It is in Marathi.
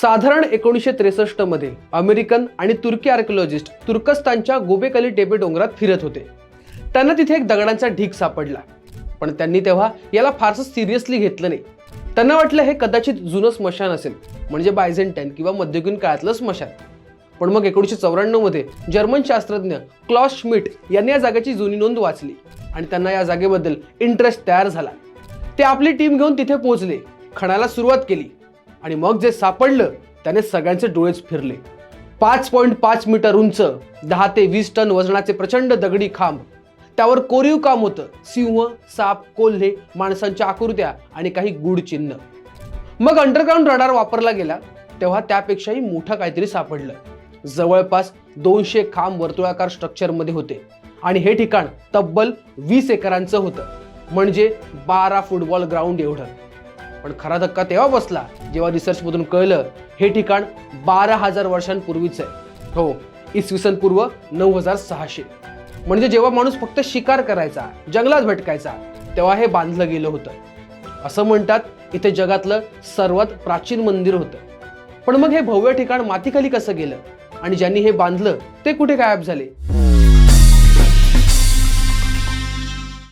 साधारण एकोणीसशे त्रेसष्टमध्ये अमेरिकन आणि तुर्की आर्किओलॉजिस्ट तुर्कस्तानच्या गोबेकली टेबे डोंगरात फिरत होते. त्यांना तिथे एक दगडांचा ढीग सापडला. पण त्यांनी तेव्हा याला फारसं सिरियसली घेतलं नाही. त्यांना वाटलं हे कदाचित जुनं स्मशान असेल म्हणजे बायझेंटाईन किंवा मध्ययुगीन काळातलं स्मशान. पण मग एकोणीसशे चौऱ्याण्णवमध्ये जर्मन शास्त्रज्ञ क्लॉस श्मिट यांनी या जागेची जुनी नोंद वाचली आणि त्यांना या जागेबद्दल इंटरेस्ट तयार झाला. ते आपली टीम घेऊन तिथे पोहोचले खणाला सुरुवात केली. आणि मग जे सापडलं त्याने सगळ्यांचे डोळेच फिरले. पाच पॉईंट पाच मीटर उंच दहा ते वीस टन वजनाचे प्रचंड दगडी खांब. त्यावर कोरीव काम होतं. सिंह साप कोल्हे माणसांच्या आकृत्या आणि काही गुढ चिन्ह. मग अंडरग्राऊंड रडार वापरला गेला तेव्हा त्यापेक्षाही मोठं काहीतरी सापडलं. जवळपास दोनशे खांब वर्तुळाकार स्ट्रक्चरमध्ये होते. आणि हे ठिकाण तब्बल वीस एकरांचं होतं. म्हणजे बारा फुटबॉल ग्राउंड एवढं. पण खरा धक्का तेव्हा बसला जेव्हा रिसर्चमधून कळलं हे ठिकाण बारा हजार वर्षांपूर्वीचं आहे. हो इसवी सन पूर्व नऊ हजार सहाशे. म्हणजे जेव्हा माणूस फक्त शिकार करायचा जंगलात भटकायचा तेव्हा हे बांधलं गेलं होतं. असं म्हणतात इथे जगातलं सर्वात प्राचीन मंदिर होतं. पण मग हे भव्य ठिकाण मातीखाली कसं गेलं? आणि ज्यांनी हे बांधलं ते कुठे गायब झाले?